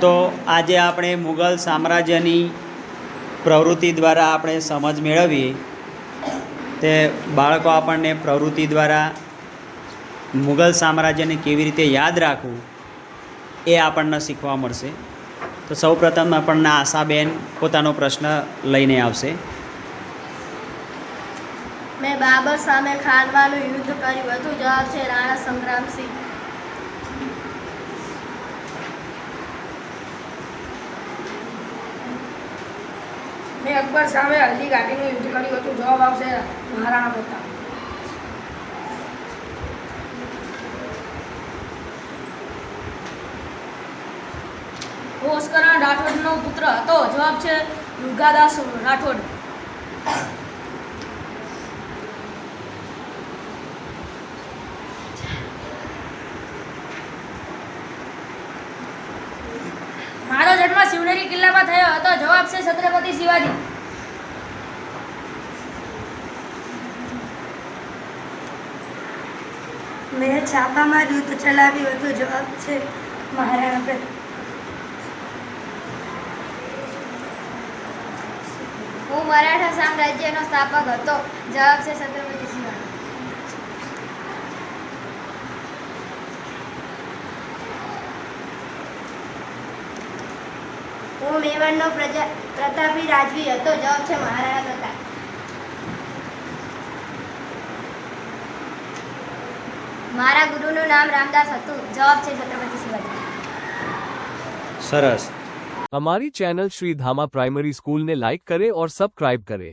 તો આજે આપણે મુગલ સામ્રાજ્યની પ્રવૃત્તિ દ્વારા આપણે સમજ મેળવીએ. તે બાળકો આપણને પ્રવૃત્તિ દ્વારા મુગલ સામ્રાજ્યને કેવી રીતે યાદ રાખવું એ આપણને શીખવા મળશે. તો સૌપ્રથમ આપણને આશાબેન પોતાનો પ્રશ્ન લઈને આવશે. મેં બાબર સામે ખાનવાનું યુદ્ધ કર્યું હતું જવાબ છે રાણા સંગ્રામસિંહ. મેં અકબર સામે હલ્દી ઘાટીનું યુદ્ધ કર્યું હતું. જવાબ આવશે મહારાણા પ્રતાપ. ભાસ્કરણ રાઠોડનો પુત્ર હતો. જવાબ છે દુર્ગાદાસ રાઠોડ. મારો શિવનેરી કિલ્લામાં થયો હતો. જવાબ છે છત્રપતિ શિવાજી. મેં છાપામાં યુદ્ધ ચલાવ્યું હતું. જવાબ છે મહારાણા પ્રતાપ. હું મરાઠા સામ્રાજ્યનો સ્થાપક હતો. જવાબ છે છત્રપતિ શિવાજી હું મેવાડનો પ્રજા પ્રતાપી રાજવી હતો જવાબ છે મહારાણા પ્રતાપ મારા ગુરુનું નામ રામદાસ હતું જવાબ છે છત્રપતિ શિવાજી સરસ हमारी चैनल श्री धामा प्राइमरी स्कूल ने लाइक करे और सब्सक्राइब करे